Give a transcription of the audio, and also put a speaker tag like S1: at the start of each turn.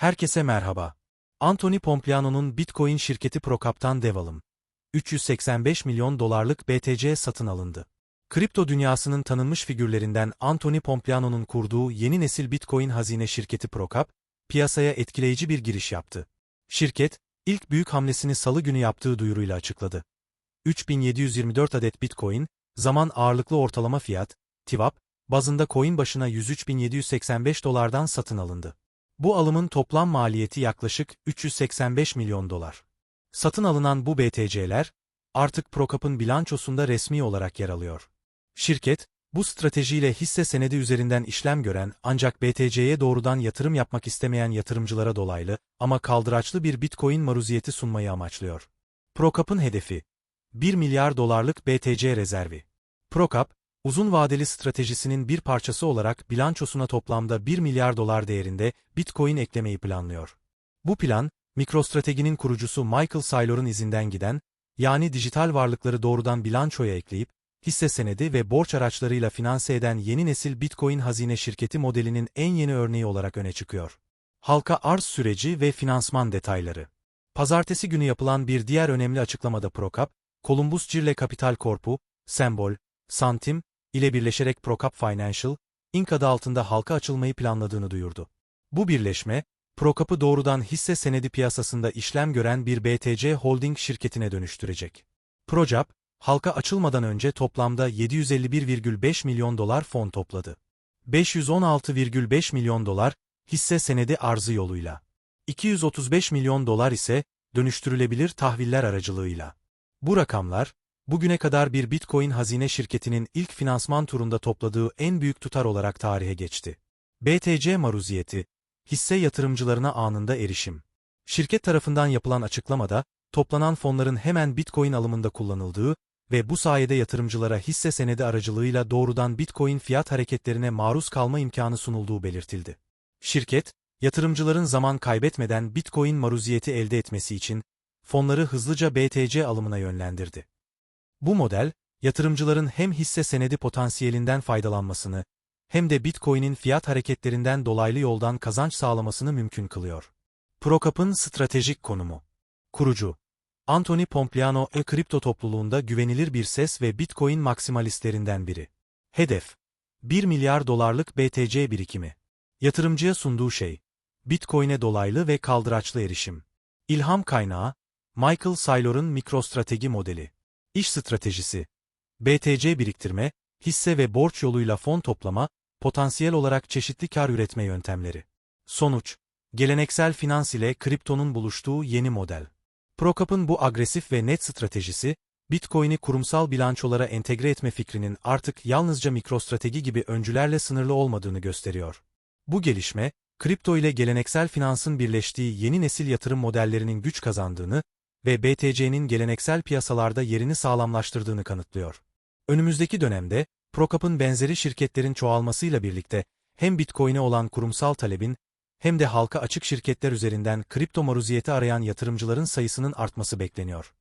S1: Herkese merhaba. Anthony Pompliano'nun Bitcoin şirketi Procap'tan dev alım. 385 milyon dolarlık BTC satın alındı. Kripto dünyasının tanınmış figürlerinden Anthony Pompliano'nun kurduğu yeni nesil Bitcoin hazine şirketi Procap, piyasaya etkileyici bir giriş yaptı. Şirket, ilk büyük hamlesini salı günü yaptığı duyuruyla açıkladı. 3724 adet Bitcoin, zaman ağırlıklı ortalama fiyat, TIVAP, bazında coin başına 103.785 dolardan satın alındı. Bu alımın toplam maliyeti yaklaşık 385 milyon dolar. Satın alınan bu BTC'ler, artık Procap'ın bilançosunda resmi olarak yer alıyor. Şirket, bu stratejiyle hisse senedi üzerinden işlem gören ancak BTC'ye doğrudan yatırım yapmak istemeyen yatırımcılara dolaylı ama kaldıraçlı bir Bitcoin maruziyeti sunmayı amaçlıyor. Procap'ın hedefi 1 milyar dolarlık BTC rezervi. Procap, uzun vadeli stratejisinin bir parçası olarak bilançosuna toplamda 1 milyar dolar değerinde Bitcoin eklemeyi planlıyor. Bu plan, MicroStrategy'nin kurucusu Michael Saylor'un izinden giden, yani dijital varlıkları doğrudan bilançoya ekleyip, hisse senedi ve borç araçlarıyla finanse eden yeni nesil Bitcoin hazine şirketi modelinin en yeni örneği olarak öne çıkıyor. Halka arz süreci ve finansman detayları. Pazartesi günü yapılan bir diğer önemli açıklamada Procap, Columbus Cirle Capital Corp'u, Sembol, Santim, ile birleşerek Procap Financial, Inc. adı altında halka açılmayı planladığını duyurdu. Bu birleşme, Procap'ı doğrudan hisse senedi piyasasında işlem gören bir BTC Holding şirketine dönüştürecek. Procap, halka açılmadan önce toplamda 751,5 milyon dolar fon topladı. 516,5 milyon dolar, hisse senedi arzı yoluyla. 235 milyon dolar ise, dönüştürülebilir tahviller aracılığıyla. Bu rakamlar, bugüne kadar bir Bitcoin hazine şirketinin ilk finansman turunda topladığı en büyük tutar olarak tarihe geçti. BTC maruziyeti, hisse yatırımcılarına anında erişim. Şirket tarafından yapılan açıklamada, toplanan fonların hemen Bitcoin alımında kullanıldığı ve bu sayede yatırımcılara hisse senedi aracılığıyla doğrudan Bitcoin fiyat hareketlerine maruz kalma imkanı sunulduğu belirtildi. Şirket, yatırımcıların zaman kaybetmeden Bitcoin maruziyeti elde etmesi için fonları hızlıca BTC alımına yönlendirdi. Bu model, yatırımcıların hem hisse senedi potansiyelinden faydalanmasını hem de Bitcoin'in fiyat hareketlerinden dolaylı yoldan kazanç sağlamasını mümkün kılıyor. Procap'ın stratejik konumu Kurucu Anthony Pompliano e-kripto topluluğunda güvenilir bir ses ve Bitcoin maksimalistlerinden biri. Hedef 1 milyar dolarlık BTC birikimi. Yatırımcıya sunduğu şey Bitcoin'e dolaylı ve kaldıraçlı erişim. İlham kaynağı Michael Saylor'ın mikrostrateji modeli. İş stratejisi. BTC biriktirme, hisse ve borç yoluyla fon toplama, potansiyel olarak çeşitli kar üretme yöntemleri. Sonuç, geleneksel finans ile kriptonun buluştuğu yeni model. Procap'ın bu agresif ve net stratejisi, Bitcoin'i kurumsal bilançolara entegre etme fikrinin artık yalnızca mikrostrateji gibi öncülerle sınırlı olmadığını gösteriyor. Bu gelişme, kripto ile geleneksel finansın birleştiği yeni nesil yatırım modellerinin güç kazandığını ve BTC'nin geleneksel piyasalarda yerini sağlamlaştırdığını kanıtlıyor. Önümüzdeki dönemde, Procap'ın benzeri şirketlerin çoğalmasıyla birlikte hem Bitcoin'e olan kurumsal talebin hem de halka açık şirketler üzerinden kripto maruziyeti arayan yatırımcıların sayısının artması bekleniyor.